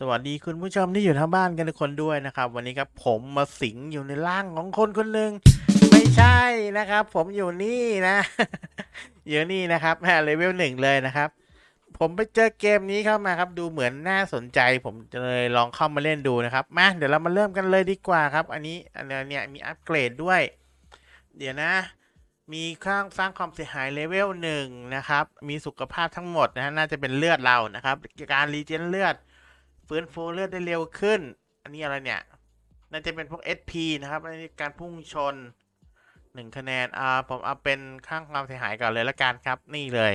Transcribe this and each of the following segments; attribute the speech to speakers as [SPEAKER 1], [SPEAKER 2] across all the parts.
[SPEAKER 1] สวัสดีคุณผู้ชมที่อยู่ทางบ้านกันทุกคนด้วยนะครับ วันนี้ครับผมมาสิงอยู่ในร่างของคนคนหนึ่งไม่ใช่นะครับ ผมอยู่นี่นะอยู่นี่นะครับฮะเลเวลหนึ่งเลยนะครับ ผมไปเจอเกมนี้เข้ามาครับ ดูเหมือนน่าสนใจ ผมจะเลยลองเข้ามาเล่นดูนะครับมาเดี๋ยวเรามาเริ่มกันเลยดีกว่าครับ อันนี้อันเนี้ยมีอัปเกรดด้วย เดี๋ยวนะมีเครื่องสร้างความเสียหายเลเวลหนึ่งนะครับ มีสุขภาพทั้งหมดนะฮะน่าจะเป็นเลือดเรานะครับ การรีเจนเลือด ฟื้นฟูเลือดได้เร็วขึ้น อันนี้อะไรเนี่ย น่าจะเป็นพวก SP นะครับอันนี้การพุ่งชนหนึ่งคะแนน อ่า ผมเอาเป็นข้างความเสียหายก่อนเลยละกันครับ นี่เลย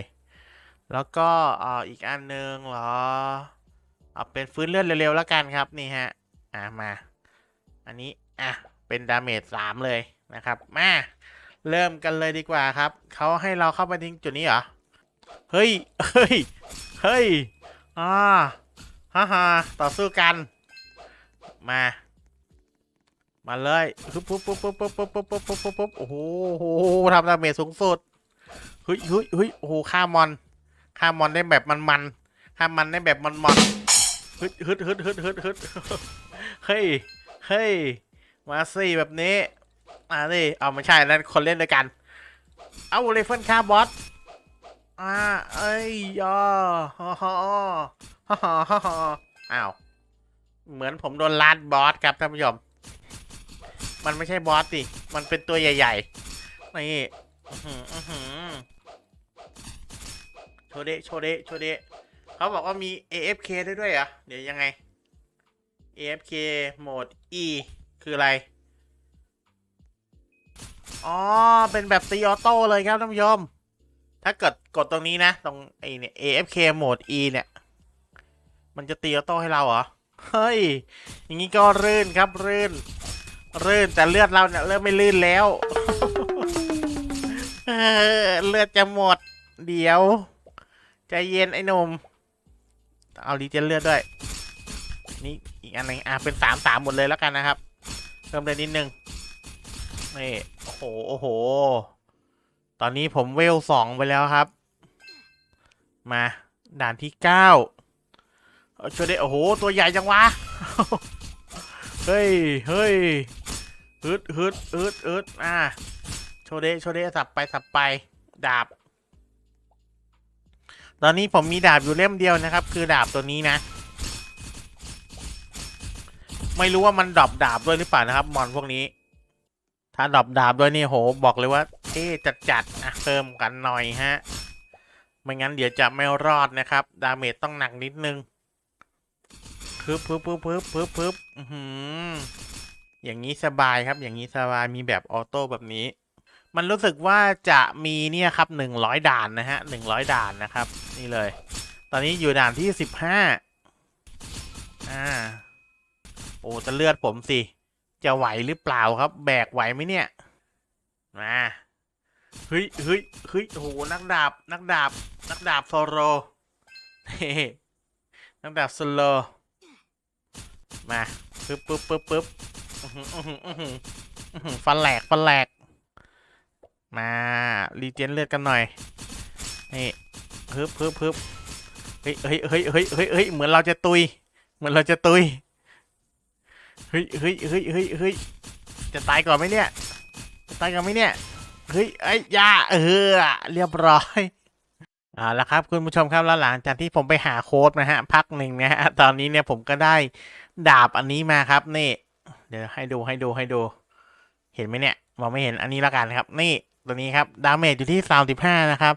[SPEAKER 1] แล้วก็อ่าอีกอันหนึ่งเหรอ เอาเป็นฟื้นเลือดเร็วๆแล้วกันครับ นี่ฮะ อ่ามา อันนี้ อะ เป็นดาเมจสามเลยนะครับ มา เริ่มกันเลยดีกว่าครับ เขาให้เราเข้าไปทิ้งจุดนี้เหรอ เฮ้ย เฮ้ย เฮ้ย อ่า ฮ่าฮ่าต่อสู้กัน มา มาเลยปุ๊บปุ๊บปุ๊บปุ๊บปุ๊บปุ๊บปุ๊บปุ๊บปุ๊บปุ๊บโอ้โหโอ้โหทำดาเมจสูงสุดเฮ้ยเฮ้ยเฮ้ยโอ้โหฆ่ามอนฆ่ามอนได้แบบมันมันฆ่ามันได้แบบมันมันฮึดฮึดฮึดฮึดฮึดฮึดเฮ้ยเฮ้ยมาสิแบบนี้มาดิเอาไม่ใช่นั่นคนเล่นด้วยกัน เอาเลเฟิลฆ่าบอส อ่าเอ้ยยอฮ่าฮ่าฮ่าฮ่าฮ่าอ้าว เหมือนผมโดนลาดบอสครับท่านผู้ชม มันไม่ใช่บอสสิมันเป็นตัวใหญ่ๆ นี่โชเดโชเดโชเดเขาบอกว่ามี AFK ได้ด้วยเหรอเดี๋ยวยังไง AFK โหมด E คืออะไร อ๋อ เป็นแบบตีออโต้เลยครับท่านผู้ชม ถ้าเกิดกดตรงนี้นะ ตรงไอเนี่ย AFK โหมด E เนี่ย มันจะตีออโต้ให้เราเหรอ เฮ้ย อย่างนี้ก็รื่นครับรื่น รื่นแต่เลือดเราเนี่ยเริ่มไม่ลื่นแล้ว เลือดจะหมด เดี๋ยว ใจเย็นไอ้หนุ่มเอาดีเจนเลือดด้วย นี่อีกอันหนึงอะเป็นสามสามหมดเลยแล้วกันนะครับ เพิ่มเลยนิดนึงนี่โอ้โห โอ้โห ตอนนี้ผมเวลสองไปแล้วครับ มา ด่านที่เก้าช่วยได้ โอ้โห ตัวใหญ่จังวะ เฮ้ย เฮ้ยฮึดฮึดฮึดฮึดอ่าโชเดโชเดสับไปสับไป ดาบ ตอนนี้ผมมีดาบอยู่เล่มเดียวนะครับ คือดาบตัวนี้นะ ไม่รู้ว่ามันดรอปดาบด้วยหรือเปล่านะครับ มอนพวกนี้ ถ้าดรอปดาบด้วยนี่โห บอกเลยว่า เอ๊ะจัดจัดๆอะเพิ่มกันหน่อยฮะ ไม่งั้นเดี๋ยวจะไม่รอดนะครับ ดาเมจต้องหนักนิดนึงปึ๊บปึ๊บปึ๊บปึ๊บปึ๊บปึ๊บอื้อหืออย่างนี้สบายครับ อย่างนี้สบายมีแบบออโต้แบบนี้ มันรู้สึกว่าจะมีเนี่ยครับหนึ่งร้อยด่านนะฮะหนึ่งร้อยด่านนะครับ นี่เลย ตอนนี้อยู่ด่านที่สิบห้าอ่า โอ้จะเลือดผมสิ จะไหวหรือเปล่าครับ แบกไหวไหมเนี่ย มา เฮ้ยเฮ้ยเฮ้ยโอ้โหนักดาบ นักดาบ นักดาบโซโรเฮ้นักดาบโซโลมาปึ๊บปึ๊บปึ๊บปึ๊บฟันแหลกฟันแหลก มารีเจนเลือดกันหน่อยนี่ปึ๊บปึ๊บปึ๊บเฮ้ยเฮ้ยเฮ้ยเฮ้ยเฮ้ยเฮ้ยเหมือนเราจะตุย เหมือนเราจะตุยเฮ้ยเฮ้ยเฮ้ยเฮ้ยเฮ้ยจะตายก่อนไหมเนี่ยจะตายก่อนไหมเนี่ย เฮ้ยไอ้ยาเออ เรียบร้อยเอาละครับคุณผู้ชมครับแล้วหลังจากที่ผมไปหาโค้ดนะฮะพักหนึ่งนะฮะตอนนี้เนี่ยผมก็ได้ดาบอันนี้มาครับนี่ เดี๋ยวให้ดูให้ดูให้ดู เห็นไหมเนี่ยมองไม่เห็นอันนี้ละกันครับ นี่ตัวนี้ครับดาเมจอยู่ที่สามสิบห้านะครับ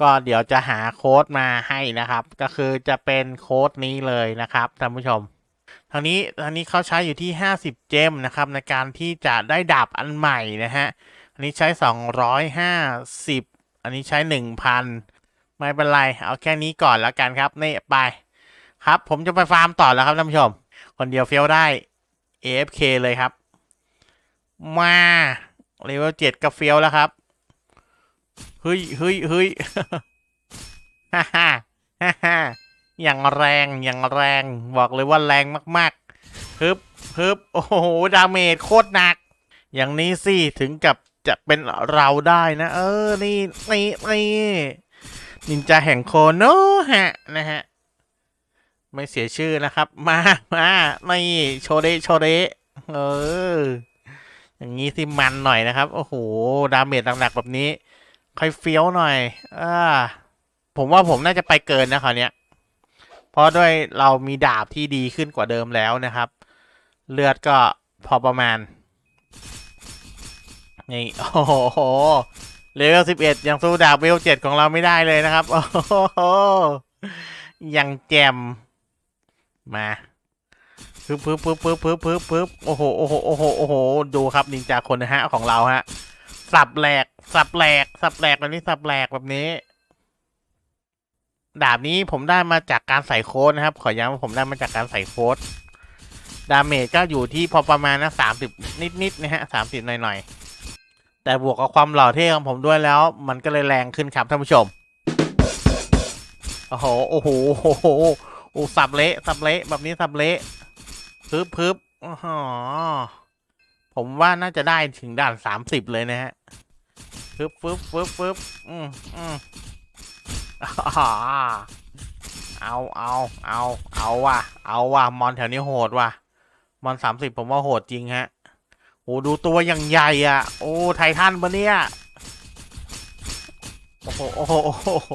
[SPEAKER 1] ก็เดี๋ยวจะหาโค้ดมาให้นะครับ ก็คือจะเป็นโค้ดนี้เลยนะครับท่านผู้ชมทางนี้ทางนี้เขาใช้อยู่ที่50เจมนะครับในการที่จะได้ดาบอันใหม่นะฮะ นี้ใช้ 250 อันนี้ใช้ 1,000 ไม่เป็นไร เอาแค่นี้ก่อนแล้วกันครับ นี่ไป ครับ ผมจะไปฟาร์มต่อแล้วครับท่านผู้ชม คนเดียวเฟี้ยวได้ AFK เลยครับ มาเลเวลเจ็ดก็เฟี้ยวแล้วครับ เฮ้ยเฮ้ยเฮ้ยฮ่าฮ่าฮ่าฮ่าอย่างแรงอย่างแรงบอกเลยว่าแรงมากๆฮึบฮึบโอ้โห ดาเมจโคตรหนัก อย่างนี้สิ ถึงกับ จะเป็นเราได้นะ เออ นี่นี่นี่นินจาแห่งโคโนฮะนะฮะ ไม่เสียชื่อนะครับ มามาไม่โชเดโชเดเออ อย่างนี้สิมันหน่อยนะครับ โอ้โห ดาเมจหนักๆแบบนี้ ค่อยเฟี้ยวหน่อยอ่าผมว่าผมน่าจะไปเกินนะคราวเนี้ยเพราะด้วยเรามีดาบที่ดีขึ้นกว่าเดิมแล้วนะครับ เลือดก็พอประมาณ นี่โอ้โหเลเวลสิบเอ็ดยังสู้ดาบเวลเจ็ดของเราไม่ได้เลยนะครับ โอ้โหยังแจมมาปึ๊บปึ๊บปึ๊บปึ๊บปึ๊บปึ๊บปึ๊บโอ้โหโอ้โหโอ้โหโอ้โหดูครับนินจาคนนะฮะของเราฮะสับแหลกสับแหลกสับแหลกแบบนี้สับแหลกแบบนี้ ดาบนี้ผมได้มาจากการใส่โค้ดนะครับ ขอย้ำว่าผมได้มาจากการใส่โค้ดดาเมจก็อยู่ที่พอประมาณนะสามสิบนิดๆนะฮะสามสิบหน่อยๆ แต่บวกกับความหล่อเท่ของผมด้วยแล้ว มันก็เลยแรงขึ้นครับท่านผู้ชม โอ้โห โอ้โห โอ้โหโอ้สับเละสับเละแบบนี้สับเละพึบพึบอ๋อผมว่าน่าจะได้ถึงด่านสามสิบเลยนะฮะพึบพึบพึบพึบอืมอืมอ่าเอาเอาเอาเอาว่ะ เอาว่ะ มอนแถวนี้โหดว่ะ มอนสามสิบผมว่าโหดจริงฮะ โอ้ดูตัวอย่างใหญ่อะ โอ้ไททันปะเนี่ย โอ้โหโอ้โหโอ้โห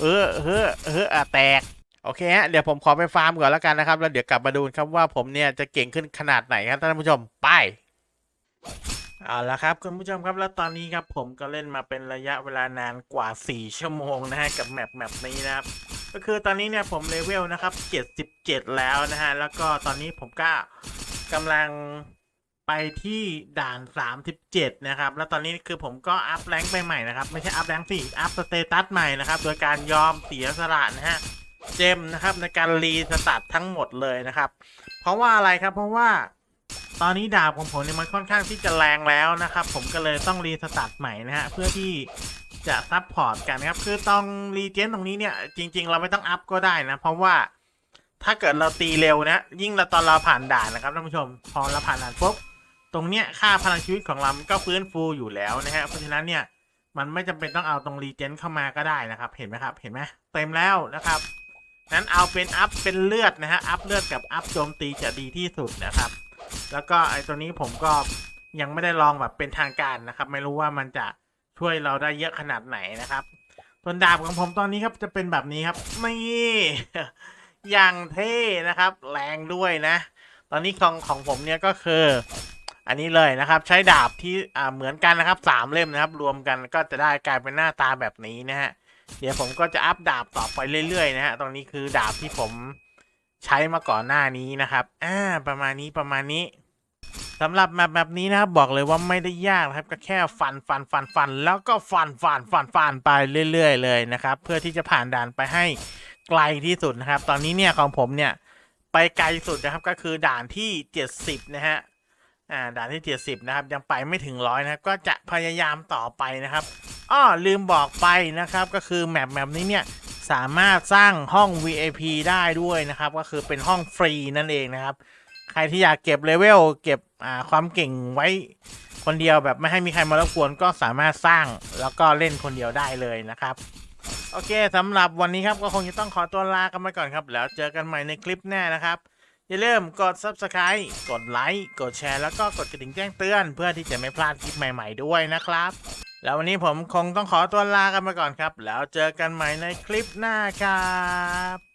[SPEAKER 1] เออเออเอออะแตก โอเคฮะ เดี๋ยวผมขอไปฟาร์มก่อนแล้วกันนะครับ แล้วเดี๋ยวกลับมาดูครับว่าผมเนี่ยจะเก่งขึ้นขนาดไหนครับท่านผู้ชม ไปเอาละครับคุณผู้ชมครับแล้วตอนนี้ครับผมก็เล่นมาเป็นระยะเวลานานกว่า 4 ชั่วโมงนะฮะกับแมปแมปนี้นะครับก็คือตอนนี้เนี่ยผมเลเวลนะครับ77 แล้วนะฮะแล้วก็ตอนนี้ผมก็กำลัง ไปที่ด่าน 37 นะครับ แล้วตอนนี้คือผมก็อัพแรงค์ไปใหม่นะครับ ไม่ใช่อัพแรงค์สิอัพสเตตัสใหม่นะครับ โดยการยอมเสียสละนะฮะ เจมนะครับในการรีสตาร์ททั้งหมดเลยนะครับ เพราะว่าอะไรครับ เพราะว่าตอนนี้ดาบของผมเนี่ยมันค่อนข้างที่จะแรงแล้วนะครับ ผมก็เลยต้องรีสตาร์ทใหม่นะฮะ เพื่อที่จะซับพอร์ตกันนะครับ คือต้องรีเจนตรงนี้เนี่ยจริง ๆ เราไม่ต้องอัพก็ได้นะ เพราะว่าถ้าเกิดเราตีเร็วนะ ยิ่งเราตอนเราผ่านด่านนะครับท่านผู้ชม พอเราผ่านด่านปุ๊บ ตรงเนี้ยค่าพลังชีวิตของเราก็ฟื้นฟูอยู่แล้วนะฮะเพราะฉะนั้นเนี่ยมันไม่จำเป็นต้องเอาตรงรีเจนเข้ามาก็ได้นะครับ เห็นไหมครับเห็นไหมเต็มแล้วนะครับนั้นเอาเป็นอัพเป็นเลือดนะฮะอัพเลือดกับอัพโจมตีจะดีที่สุดนะครับ แล้วก็ไอ้ตัวนี้ผมก็ยังไม่ได้ลองแบบเป็นทางการนะครับ ไม่รู้ว่ามันจะช่วยเราได้เยอะขนาดไหนนะครับส่วนดาบของผมตอนนี้ครับจะเป็นแบบนี้ครับนี่อย่างเท่นะครับ แรงด้วยนะ ตอนนี้ของของผมเนี่ยก็คือ อันนี้เลยนะครับ ใช้ดาบที่อ่าเหมือนกันนะครับสามเล่มนะครับ รวมกันก็จะได้กลายเป็นหน้าตาแบบนี้นะฮะเดี๋ยวผมก็จะอัพดาบต่อไปเรื่อยๆนะฮะตรงนี้คือดาบที่ผมใช้มาก่อนหน้านี้นะครับอ่าประมาณนี้ประมาณนี้สำหรับแมปแบบนี้นะครับบอกเลยว่าไม่ได้ยากนะครับ ก็แค่ฟันฟันฟันฟัน แล้วก็ฟันฟันฟันฟันไปเรื่อย ๆ เลยนะครับ เพื่อที่จะผ่านด่านไปให้ไกลที่สุดนะครับ ตอนนี้เนี่ยของผมเนี่ยไปไกลสุดนะครับก็คือด่านที่ 70 นะฮะ อ่าด่านที่70นะครับยังไปไม่ถึงร้อยนะครับ ก็จะพยายามต่อไปนะครับอ้อลืมบอกไปนะครับก็คือแมปแมปนี้เนี่ยสามารถสร้างห้อง VIP ได้ด้วยนะครับ ก็คือเป็นห้องฟรีนั่นเองนะครับ ใครที่อยากเก็บเลเวลเก็บอ่าความเก่งไว้คนเดียวแบบไม่ให้มีใครมารบกวนก็สามารถสร้างแล้วก็เล่นคนเดียวได้เลยนะครับ โอเคสำหรับวันนี้ครับก็คงจะต้องขอตัวลากันไปก่อนครับ แล้วเจอกันใหม่ในคลิปหน้านะครับ อย่าลืมกด subscribe กดไลค์ กดแชร์ แล้วก็กดกระดิ่งแจ้งเตือน เพื่อที่จะไม่พลาดคลิปใหม่ๆด้วยนะครับ แล้ววันนี้ผมคงต้องขอตัวลากันไปก่อนครับ แล้วเจอกันใหม่ในคลิปหน้าครับ